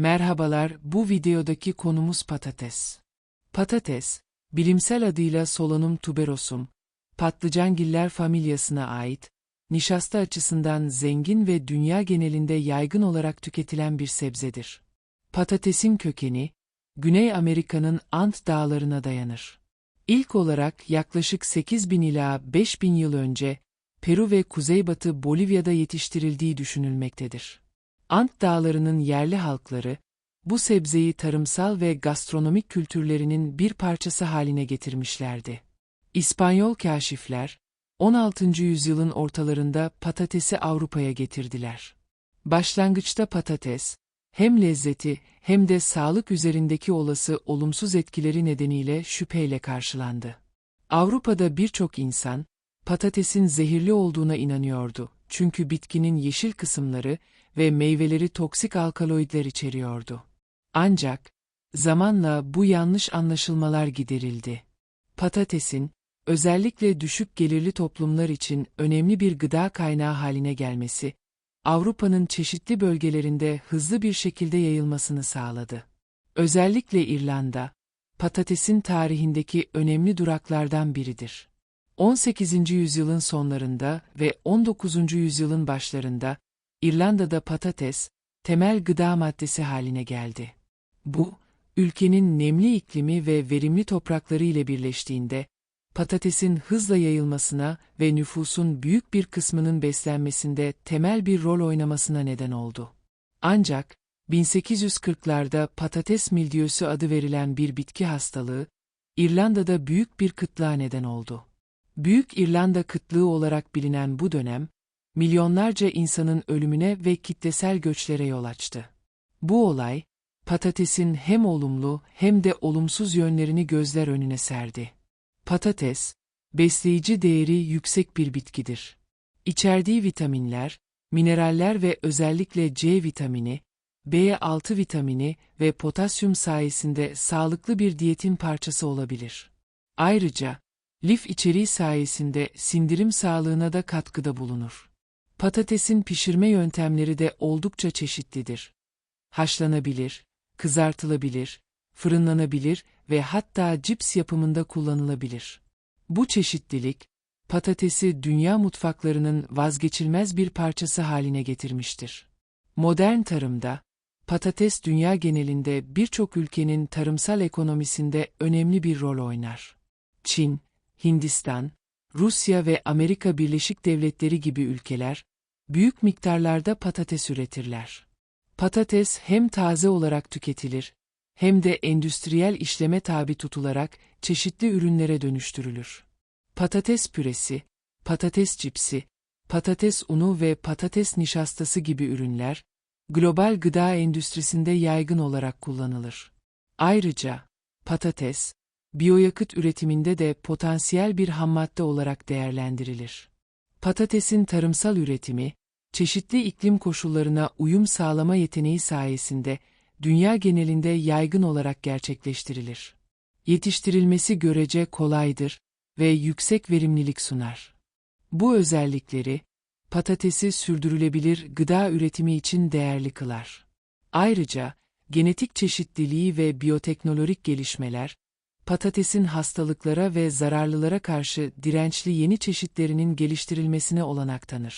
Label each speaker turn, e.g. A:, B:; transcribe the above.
A: Merhabalar, bu videodaki konumuz patates. Patates, bilimsel adıyla Solanum tuberosum, patlıcangiller familyasına ait, nişasta açısından zengin ve dünya genelinde yaygın olarak tüketilen bir sebzedir. Patatesin kökeni, Güney Amerika'nın Ant dağlarına dayanır. İlk olarak yaklaşık 8000 ila 5000 yıl önce, Peru ve Kuzeybatı Bolivya'da yetiştirildiği düşünülmektedir. Ant dağlarının yerli halkları, bu sebzeyi tarımsal ve gastronomik kültürlerinin bir parçası haline getirmişlerdi. İspanyol kaşifler, 16. yüzyılın ortalarında patatesi Avrupa'ya getirdiler. Başlangıçta patates, hem lezzeti hem de sağlık üzerindeki olası olumsuz etkileri nedeniyle şüpheyle karşılandı. Avrupa'da birçok insan, patatesin zehirli olduğuna inanıyordu çünkü bitkinin yeşil kısımları ve meyveleri toksik alkaloidler içeriyordu. Ancak, zamanla bu yanlış anlaşılmalar giderildi. Patatesin, özellikle düşük gelirli toplumlar için önemli bir gıda kaynağı haline gelmesi, Avrupa'nın çeşitli bölgelerinde hızlı bir şekilde yayılmasını sağladı. Özellikle İrlanda, patatesin tarihindeki önemli duraklardan biridir. 18. yüzyılın sonlarında ve 19. yüzyılın başlarında İrlanda'da patates temel gıda maddesi haline geldi. Bu, ülkenin nemli iklimi ve verimli toprakları ile birleştiğinde patatesin hızla yayılmasına ve nüfusun büyük bir kısmının beslenmesinde temel bir rol oynamasına neden oldu. Ancak 1840'larda patates milyösü adı verilen bir bitki hastalığı İrlanda'da büyük bir kıtlığa neden oldu. Büyük İrlanda kıtlığı olarak bilinen bu dönem, milyonlarca insanın ölümüne ve kitlesel göçlere yol açtı. Bu olay, patatesin hem olumlu hem de olumsuz yönlerini gözler önüne serdi. Patates, besleyici değeri yüksek bir bitkidir. İçerdiği vitaminler, mineraller ve özellikle C vitamini, B6 vitamini ve potasyum sayesinde sağlıklı bir diyetin parçası olabilir. Ayrıca, lif içeriği sayesinde sindirim sağlığına da katkıda bulunur. Patatesin pişirme yöntemleri de oldukça çeşitlidir. Haşlanabilir, kızartılabilir, fırınlanabilir ve hatta cips yapımında kullanılabilir. Bu çeşitlilik, patatesi dünya mutfaklarının vazgeçilmez bir parçası haline getirmiştir. Modern tarımda, patates dünya genelinde birçok ülkenin tarımsal ekonomisinde önemli bir rol oynar. Çin, Hindistan, Rusya ve Amerika Birleşik Devletleri gibi ülkeler, büyük miktarlarda patates üretirler. Patates hem taze olarak tüketilir, hem de endüstriyel işleme tabi tutularak çeşitli ürünlere dönüştürülür. Patates püresi, patates cipsi, patates unu ve patates nişastası gibi ürünler, global gıda endüstrisinde yaygın olarak kullanılır. Ayrıca, patates, biyoyakıt üretiminde de potansiyel bir hammadde olarak değerlendirilir. Patatesin tarımsal üretimi, çeşitli iklim koşullarına uyum sağlama yeteneği sayesinde dünya genelinde yaygın olarak gerçekleştirilir. Yetiştirilmesi görece kolaydır ve yüksek verimlilik sunar. Bu özellikleri, patatesi sürdürülebilir gıda üretimi için değerli kılar. Ayrıca, genetik çeşitliliği ve biyoteknolojik gelişmeler, patatesin hastalıklara ve zararlılara karşı dirençli yeni çeşitlerinin geliştirilmesine olanak tanır.